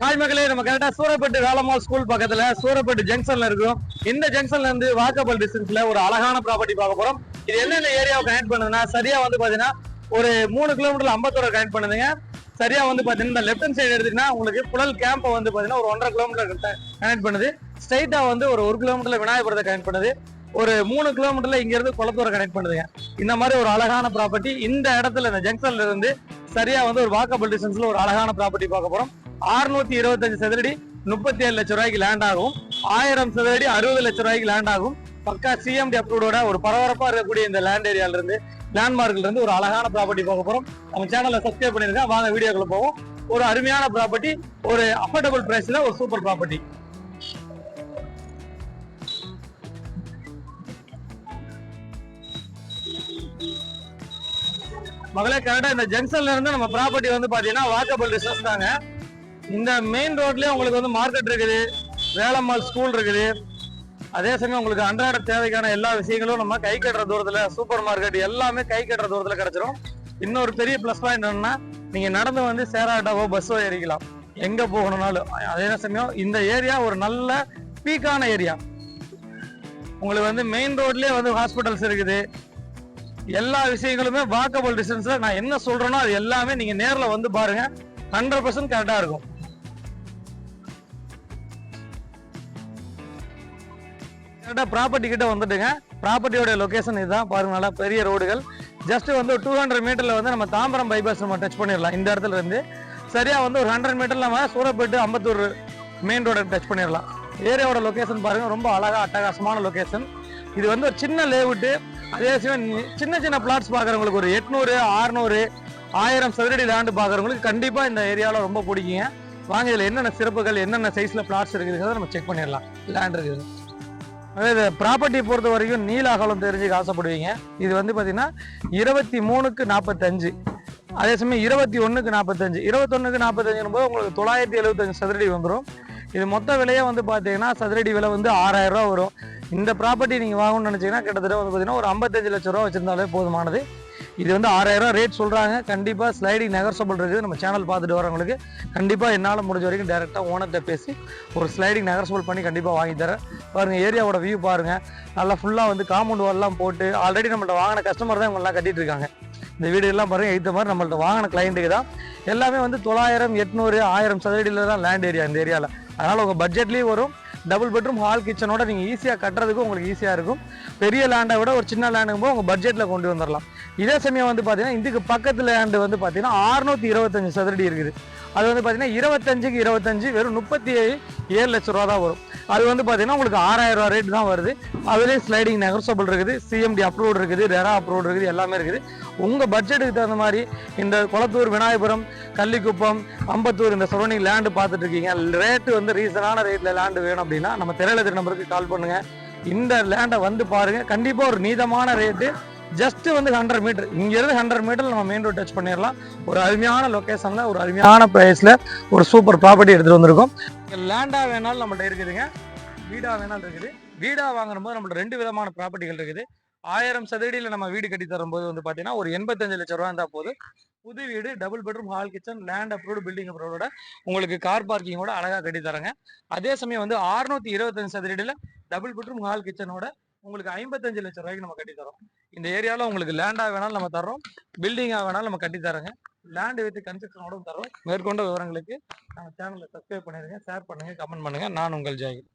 Hi நம்ம கரெக்டா Surapattu Velammal school பக்கத்துல சூரப்பட்டு ஜங்ஷன்ல இருக்கும். இந்த ஜங்ஷன்ல இருந்து வாக்கபல் டிஸ்டன்ஸ்ல ஒரு அழகான ப்ராப்பர்ட்டி பார்க்க போறோம். இது என்னென்ன ஏரியாவை கனெக்ட் பண்ணுதுன்னா சரியா வந்து பாத்தீங்கன்னா ஒரு மூணு கிலோமீட்டர்ல ஐம்பத்தோட கனெக்ட் பண்ணுதுங்க. சரியா வந்து பாத்தீங்கன்னா இந்த லெஃப்ட் ஹண்ட் சைடு எடுத்தீங்கன்னா உங்களுக்கு புழல் கேம்பை வந்து பாத்தீங்கன்னா ஒரு ஒன்றரை கிலோமீட்டர் கனெக்ட் பண்ணுது. ஸ்ட்ரைட்டா வந்து ஒரு ஒரு கிலோமீட்டர்ல விநாயகபுரத்தை கனெக்ட் பண்ணுது. ஒரு மூணு கிலோமீட்டர்ல இங்க இருந்து குளத்தூரை கனெக்ட் பண்ணுதுங்க. இந்த மாதிரி ஒரு அழகான ப்ராப்பர்ட்டி இந்த இடத்துல இந்த ஜங்ஷன்ல இருந்து சரியா வந்து ஒரு வாக்கபிள் டிஸ்டன்ஸ்ல ஒரு அழகான ப்ராப்பர்ட்டி பார்க்க போறோம். 625 இருபத்தஞ்சு சதுரடி முப்பத்தி ஏழு லட்ச ரூபாய்க்கு லேண்ட் ஆகும். ஆயிரம் சதுரடி அறுபது லட்ச ரூபாய்க்கு லேண்ட் ஆகும். பக்கா சிஎம்டி அப்ரூவோட ஒரு பரபரப்பா இருக்கக்கூடிய இந்த லேண்ட் ஏரியால இருந்து லேண்ட்மார்க்ல இருந்து ஒரு அழகான ப்ராப்பர்ட்டி போக போறோம். நம்ம சேனல்ல சப்ஸ்கிரைப் பண்ணிருங்க. வாங்க வீடியோக்குள்ள போவோம். ஒரு அருமையான ப்ராப்பர்ட்டி ஒரு அஃபோர்டபுள் பிரைஸ்ல ஒரு சூப்பர் ப்ராப்பர்ட்டி மகளே கரெக்டா இந்த ஜங்ஷன்ல இருந்து நம்ம ப்ராப்பர்ட்டி வந்து பாத்தீங்கன்னா வாக்கபிள் டிஸ்டன்ஸ் தாங்க. இந்த மெயின் ரோட்லயே உங்களுக்கு வந்து மார்க்கெட் இருக்குது. வேலம்மாள் ஸ்கூல் இருக்குது. அதே சமயம் உங்களுக்கு அன்றாட தேவைக்கான எல்லா விஷயங்களும் நம்ம கை கட்டுற தூரத்தில் சூப்பர் மார்க்கெட் எல்லாமே கை கட்டுற தூரத்தில் கிடைச்சிரும். இன்னொரு பெரிய ப்ளஸ் பாயிண்ட் என்னன்னா நீங்கள் நடந்து வந்து சேராட்டாவோ பஸ்ஸோ ஏறிக்கலாம். எங்கே போகணும்னாலும். அதே சமயம் இந்த ஏரியா ஒரு நல்ல பீக்கான ஏரியா உங்களுக்கு வந்து மெயின் ரோட்லேயே வந்து ஹாஸ்பிட்டல்ஸ் இருக்குது. எல்லா விஷயங்களுமே வாக்கபிள் டிஸ்டன்ஸில் நான் என்ன சொல்கிறேனோ அது எல்லாமே நீங்கள் நேரில் வந்து பாருங்க. ஹண்ட்ரட் பர்சன்ட் கரெக்டாக இருக்கும். கரெக்டா ப்ராப்பர்ட்டி கிட்ட வந்துட்டுங்க. ப்ராப்பர்ட்டியோட லொகேஷன் இதுதான். பாருங்க நல்லா பெரிய ரோடுகள் ஜஸ்ட் வந்து டூ ஹண்ட்ரட் மீட்டர்ல வந்து நம்ம தாம்பரம் பைபாஸ் நம்ம டச் பண்ணிடலாம். இந்த இடத்துல இருந்து. சரியா வந்து ஒரு ஹண்ட்ரட் மீட்டர்ல நம்ம Surapet Ambattur main road touch பண்ணிடலாம். ஏரியாவோட லொகேஷன் பாருங்க ரொம்ப அழகா அட்டகாசமான லொகேஷன் இது வந்து ஒரு சின்ன லேவுட்டு அதே சமயம் சின்ன சின்ன பிளாட்ஸ் பார்க்குறவங்களுக்கு ஒரு எட்நூறு அறுநூறு ஆயிரம் சதுரடி லேண்டு பார்க்குறவங்களுக்கு கண்டிப்பா இந்த ஏரியாவில் ரொம்ப பிடிக்குங்க. வாங்க இதில் என்னென்ன சிறப்புகள் என்னென்ன சைஸில் பிளாட்ஸ் இருக்குதுங்கிறத நம்ம செக் பண்ணிடலாம். லேண்ட் இருக்குது. அதாவது ப்ராப்பர்ட்டி பொறுத்த வரைக்கும் நீல அகலம் தெரிஞ்சுக்க ஆசைப்படுவீங்க இது வந்து பார்த்தீங்கன்னா இருபத்தி மூணுக்கு நாற்பத்தஞ்சு அதே சமயம் இருபத்தி ஒன்றுக்கு நாற்பத்தஞ்சு இருபத்தொன்றுக்கு நாற்பத்தஞ்சுன்னு போது உங்களுக்கு தொள்ளாயிரத்தி எழுபத்தஞ்சு சதுரடி வந்துடும் இது மொத்த விலையே வந்து பார்த்தீங்கன்னா சதுரடி விலை வந்து ஆறாயிரம் ரூபா வரும். இந்த ப்ராப்பர்ட்டி நீங்கள் வாங்கணும்னு நினச்சிங்கன்னா கிட்டத்தட்ட வந்து பார்த்தீங்கன்னா ஒரு ஐம்பத்தஞ்சு லட்ச ரூபா வச்சிருந்தாலே போதுமானது. இது வந்து ஆறாயிரம் ரேட் சொல்கிறாங்க கண்டிப்பாக ஸ்லைடிங் நெகர்சபிள் இருக்குது. நம்ம சேனல் பார்த்துட்டு வரவங்களுக்கு கண்டிப்பாக என்னால் முடிஞ்ச வரைக்கும் டேரெக்டாக ஓனர்கிட்ட பேசி ஒரு ஸ்லைடிங் நெகர்சபிள் பண்ணி கண்டிப்பாக வாங்கி தரேன். பாருங்கள் ஏரியாவோட வியூ பாருங்கள் நல்லா ஃபுல்லாக வந்து காம்பவுண்ட் வால்லாம் போட்டு ஆல்ரெடி நம்மள்ட்ட வாங்கின கஸ்டமர் தான் இவங்கெல்லாம் கட்டிட்டு இருக்காங்க. இந்த வீடு எல்லாம் பாருங்க எய்த்த மாதிரி நம்மள்ட்ட வாங்கின கிளைண்ட்டுக்கு தான். எல்லாமே வந்து தொள்ளாயிரம் எட்நூறு ஆயிரம் சதுரடியில் தான் லேண்ட் ஏரியா இந்த ஏரியாவில் அதனால் உங்கள் பட்ஜெட்லேயும் வரும். டபுள் பெட்ரூம் ஹால் கிச்சனோட நீங்கள் ஈஸியாக கட்டுறதுக்கு உங்களுக்கு ஈஸியாக இருக்கும். பெரிய லேண்டை விட ஒரு சின்ன லேண்டுக்கும் போது உங்கள் பட்ஜெட்டில் கொண்டு வந்துடலாம் இதே சமயம் வந்து பார்த்தீங்கன்னா இதுக்கு பக்கத்தில் லேண்டு வந்து பார்த்தீங்கன்னா அறுநூத்தி இருபத்தஞ்சி சதுரடி இருக்குது. அது வந்து பார்த்தீங்கன்னா இருபத்தஞ்சுக்கு இருபத்தஞ்சு வெறும் முப்பத்தி ஏழு லட்ச ரூபா தான் வரும். அது வந்து பார்த்தீங்கன்னா உங்களுக்கு ஆறாயிரம் ரூபா ரேட் தான் வருது. அதுலேயும் ஸ்லைடிங் நெகர்சபிள் இருக்குது சிஎம்டி அப்ரூவ்டு இருக்குது ரெரா அப்ரூவ்டு இருக்குது எல்லாமே இருக்குது. உங்கள் பட்ஜெட்டுக்கு தகுந்த மாதிரி இந்த குளத்தூர் விநாயகபுரம் கள்ளிக்குப்பம் அம்பத்தூர் இந்த சரௌண்டிங் லேண்டு பார்த்துட்டு இருக்கீங்க. ரேட்டு வந்து ரீசனான ரேட்டில் லேண்டு வேணும் அப்படின்னா நம்ம திரையில நம்பருக்கு கால் பண்ணுங்கள் இந்த லேண்டை வந்து பாருங்கள் கண்டிப்பாக ஒரு நீதமான ரேட்டு ஜஸ்ட் வந்து ஹண்ட்ரட் மீட்டர் இங்கிருந்து ஹண்ட்ரட் மீட்டர் நம்ம மெயின் ரோட் டச் பண்ணிடலாம். ஒரு அருமையான லொக்கேஷனில் ஒரு அருமையான ப்ரைஸில் ஒரு சூப்பர் ப்ராப்பர்ட்டி எடுத்துகிட்டு வந்திருக்கோம். லேண்டாக வேணாலும் நம்மள்ட்ட இருக்குதுங்க. வீடாக வேணாலும் இருக்குது. வீடாக வாங்குற போது நம்மள்ட்ட ரெண்டு விதமான ப்ராப்பர்ட்டிகள் இருக்குது. ஆயிரம் சதுரடியில் நம்ம வீடு கட்டி தரும்போது வந்து பார்த்தீங்கன்னா ஒரு எண்பத்தஞ்சு லட்ச ரூபா இருந்தால் போது புது வீடு double bedroom hall kitchen land approved building அப்ரூவோட உங்களுக்கு கார் பார்க்கிங்கோட அழகாக கட்டி தரேங்க அதே சமயம் வந்து 625 இருபத்தஞ்சு சதுரடியில் டபுள் பெட்ரூம் ஹால் கிச்சனோட உங்களுக்கு ஐம்பத்தஞ்சு லட்சம் ரூபாய்க்கு நம்ம கட்டி தரோம். இந்த ஏரியாவில் உங்களுக்கு லேண்டாக வேணாலும் நம்ம தரோம் பில்டிங்காக வேணாலும் நம்ம கட்டி தரோங்க லேண்டு வித் கன்ஸ்ட்ரக்ஷனோட தரோம் மேற்கொண்ட விவரங்களுக்கு நம்ம சேனலை சப்ஸ்கிரைப் பண்ணிடுங்க ஷேர் பண்ணுங்க கமெண்ட் பண்ணுங்க. நான் உங்கள் ஜாகிர்